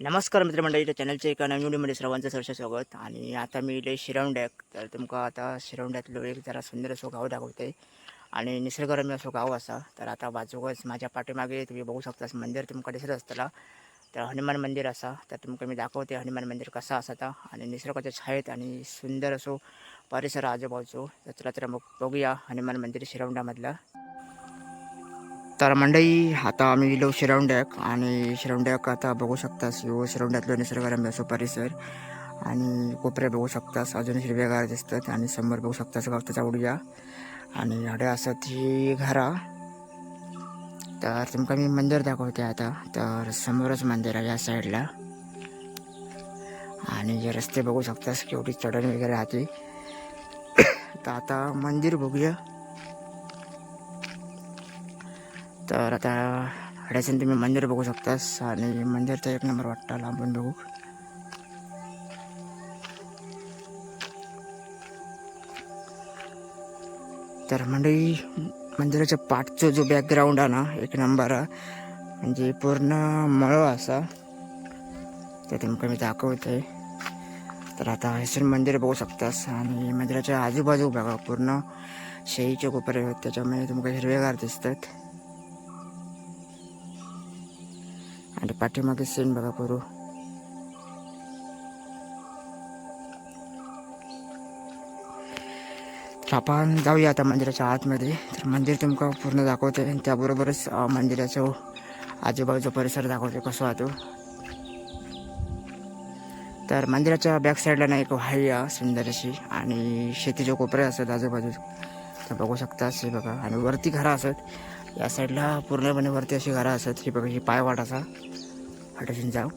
नमस्कार मित्रमंडळीच्या चॅनलच्या एका नवीन व्हिडिओमध्ये सर्वांचं सरसे स्वागत. आणि आता मी इथे शिरवंड्याक तर तुमका आता शिरवंड्यातलो एक जरा सुंदर असो गाव दाखवते आणि निसर्गरम्य असो गाव असा. तर आता बाजूकच माझ्या पाठीमागे तुम्ही बघू शकता मंदिर तुमका दिसत असताना तर हनुमान मंदिर असा. तर तुमका मी दाखवते हनुमान मंदिर कसा असा आता आणि निसर्गाच्या छायेत आणि सुंदर असो परिसर आजूबाजूचो. तर चला तर मग बघूया हनुमान मंदिर शिरवंड्यामधला. तर मंडई आता आम्ही गेलो शिरवंड्याक आणि शिरवंड्याक आता बघू शकतास ह्यो शिरवंड्यातलो निसर्गरम्य असो परिसर. आणि कोपरे बघू शकतास अजून हिरवेगार दिसतात आणि समोर बघू शकतास गवताच्या उडया आणि हड्या असत ही घरा. तर तुमका मी मंदिर दाखवते आता. तर समोरच मंदिर आहे या साईडला. आणि जे रस्ते बघू शकतास केवढी चढण वगैरे राहते. तर आता मंदिर बघूया. तर आता हड्याचं तुम्ही मंदिर बघू शकतास आणि मंदिर तर एक नंबर वाटतं लांबून बघू. तर मंडळी मंदिराच्या पाठचं जो बॅकग्राऊंड आहे ना एक नंबर म्हणजे पूर्ण मळो असा. ते तुमका मी दाखवते. तर आता हसन मंदिर बघू शकतास आणि मंदिराच्या आजूबाजू बघा पूर्ण शेळीचे कोपरे आहेत त्याच्यामुळे तुमका हिरवेगार दिसतात. पाठीमागे सीन बघा करू. आपण जाऊया आता मंदिराच्या आतमध्ये. तर मंदिर तुमका पूर्ण दाखवते आणि त्याबरोबरच मंदिराचा आजूबाजूचा परिसर दाखवते कसं वाहतो तर मंदिराच्या बॅक साईडला ना एक हाय सुंदर अशी आणि शेतीचे कोपरे असत आजूबाजू तर बघू शकता हे बघा. आणि वरती घरं असत या साईडला पूर्णपणे वरती अशी घरं असत ही बघा ही पायवाट असा. हटून जाऊ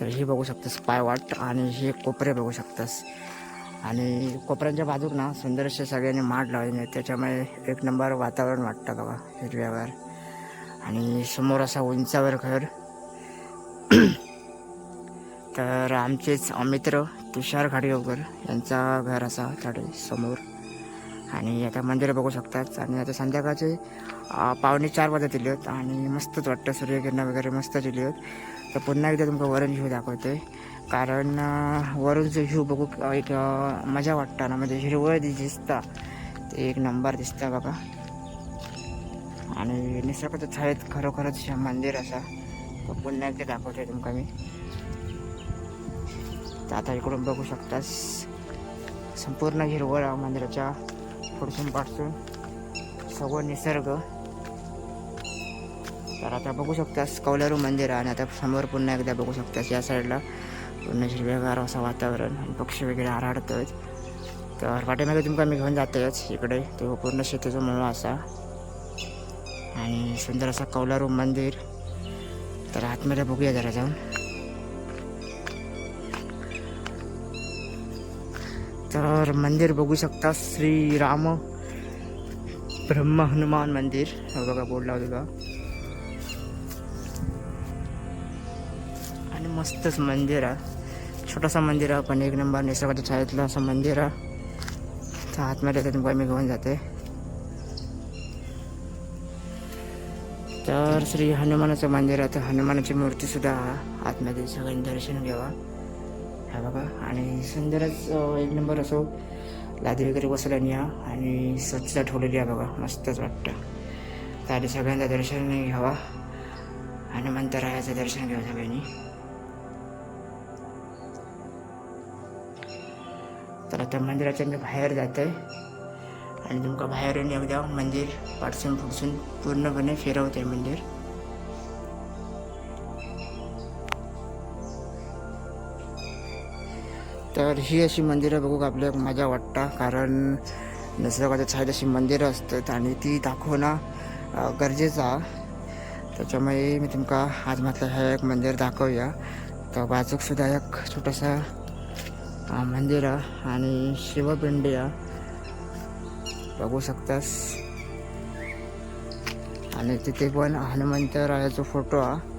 तर ही बघू शकतोस पायवाट आणि हे कोपरे बघू शकतोस. आणि कोपऱ्यांच्या बाजूक ना सुंदर असे सगळ्यांनी माड लावले त्याच्यामुळे एक नंबर वातावरण वाटतं बघा हिरव्यावर. आणि समोर असा उंचावर घर. तर आमचेच मित्र तुषार घाडीवकर यांचा घर असा त्याडे समोर. आणि आता मंदिर बघू शकतात. आणि आता संध्याकाळचे पावणे चार वाजत दिले आहेत आणि मस्तच वाटतं सूर्यकिरणं वगैरे मस्त दिली आहेत तर पुन्हा एकदा तुमका वरून व्ह्यू दाखवते. कारण वरून जो व्ह्यू बघू एक मजा वाटतं ना म्हणजे हिरवळ दिसता ते एक नंबर दिसतं बघा. आणि निसर्गाच्या छायेत खरोखरच मंदिर असा. तर पुन्हा एकदा दाखवते तुमका मी. तर आता इकडून बघू शकतास संपूर्ण हिरवळ मंदिराच्या पुढसून पाठसून. सगळं निसर्ग. तर आता बघू शकतास कौलारू मंदिर आहे आणि आता समोर पुन्हा एकदा बघू शकतास या साईडला पूर्ण हिरवेगार असं वातावरण आणि पक्षी वगैरे आराडतात तर पाठीमागे तुमका मी घेऊन जातोच इकडे तो पूर्ण शेतीचा मळा असा. आणि सुंदर असा कौलारू मंदिर. तर आतमध्ये बघूया जरा जाऊन. तर मंदिर बघू शकता श्री राम ब्रह्म हनुमान मंदिर. हे बघा बोर्ड लावलेला. मस्तच मंदिर आहे. छोटासा मंदिर आहे पण एक नंबर निसर्गाच्या छायेतलं असं मंदिर आहे. तर आतमध्ये तुम्हाला मी घेऊन जाते. तर श्री हनुमानाचं मंदिर आहे तर हनुमानाची मूर्तीसुद्धा आतमध्ये सगळ्यांनी दर्शन घ्यावा. हा बघा आणि सुंदरच एक नंबर असो लादी वगैरे बसवल्यानी या आणि स्वच्छता ठेवलेली आहे बघा मस्तच वाटतं. तर आधी सगळ्यांचा दर्शन घ्यावा हनुमंतरायाचं दर्शन घ्यावं सगळ्यांनी. तर आता मंदिराच्या मी बाहेर जात आहे आणि तुमका बाहेर येऊन एकदा मंदिर पाठसून फुडसून पूर्णपणे फिरवते मंदिर. तर ही अशी मंदिरं बघू आपल्याला मजा वाटतं कारण निसर्गाच्या छायत अशी मंदिरं असतात आणि ती दाखवणं गरजेचं आहे. त्याच्यामुळे मी तुमका आज म्हटलं हे एक मंदिर दाखवूया. तर बाजूकसुद्धा एक छोटंसं मंदिर आहे आणि शिवपिंडी बघू शकतास. आणि तिथे पण हनुमंतरायाचा फोटो आहे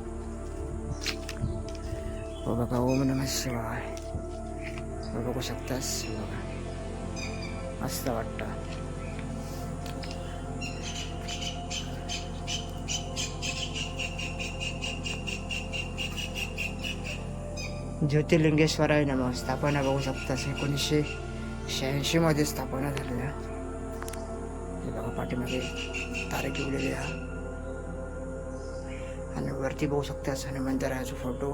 हो बघा ओम नमः शिवाय. हो, बघू शकतास. बघा. मस्त वाटतं. ज्योतिर्लिंगेश्वराय नमः. स्थापना बघू शकतास एकोणीसशे शहाऐंशीमध्ये स्थापना झालेल्या. हे बघा पाठीमागे तारीख लिहिलेली आहे आणि वरती बघू शकतास हनुमान मंदिराचा फोटो.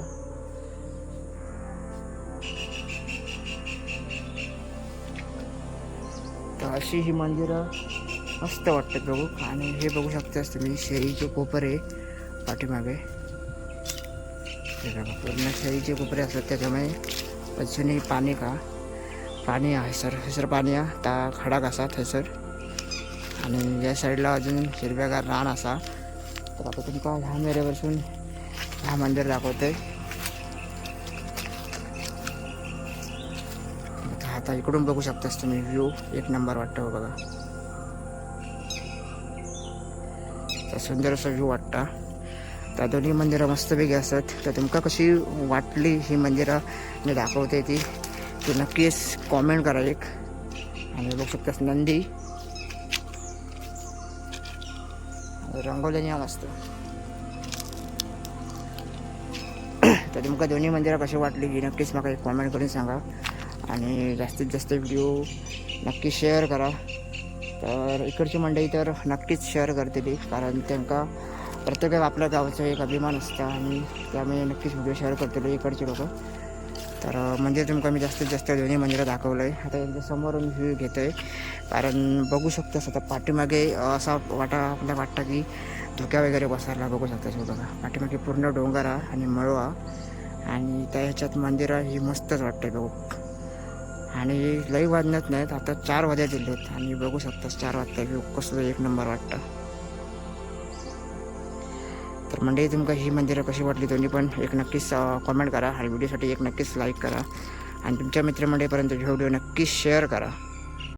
तर अशी ही मंदिरं मस्त वाटतात बघू. आणि हे बघू शकतास तुम्ही शेरीचे कोपर आहे पाठीमागे. हे बघा पूर्ण शेळीचे कोपरे असतात त्याच्यामुळे अजूनही पाणी का? पाणी आहे सर. थंयसर पाणी आहे. ता खडाक असा थंयसर आणि या साईडला अजून हिरव्यागार रान असा. तर आता तुमका ह्या मेरेवरसून ह्या मंदिर दाखवते. आता आता इकडून बघू शकतास तुम्ही व्ह्यू एक नंबर वाटतो हो बघा. सुंदर असा व्ह्यू वाटता. तर दोन्ही मंदिरं मस्तपैकी असतात. तर तुमका कशी वाटली ही मंदिरं? मी दाखवते ती. ती नक्कीच कॉमेंट करा एक. आणि बघू शकतास नंदी. रंगवलेली या मस्त तर तुमका दोन्ही मंदिरं कशी वाटली ही नक्कीच मला एक कॉमेंट करून सांगा. आणि जास्तीत जास्त व्हिडिओ नक्की शेअर करा. तर इकडची मंडळी तर नक्कीच शेअर करतली कारण त्यांका प्रत्येक आपल्या गावाचं एक अभिमान असतं आणि त्यामुळे नक्कीच व्हिडिओ शेअर करतो इकडचे लोक. तर मंदिर तुमका मी जास्तीत जास्त दोन्ही मंदिरं दाखवलं आहे आता यांच्या समोरून व्ह्यू घेतो आहे कारण बघू शकतास आता पाठीमागे असा वाटा आपल्याला वाटतं की धुक्या वगैरे बसायला बघू शकतास बघा. पाठीमागे पूर्ण डोंगर आहे आणि मळवा. आणि त्या ह्याच्यात मंदिरं ही मस्तच वाटते बघू. आणि लई वाजण्यात नाहीत आता चार वाजा दिलेत आणि बघू शकतास चार वाजता व्ह्यू कसलं एक नंबर वाटतं. तर मंडळी तुमका ही मंदिरं कशी वाटली दोन्ही पण एक नक्कीच कॉमेंट करा आणि व्हिडिओसाठी एक नक्कीच लाईक करा. आणि तुमच्या मित्रमंडळीपर्यंत व्हिडिओ नक्कीच शेअर करा.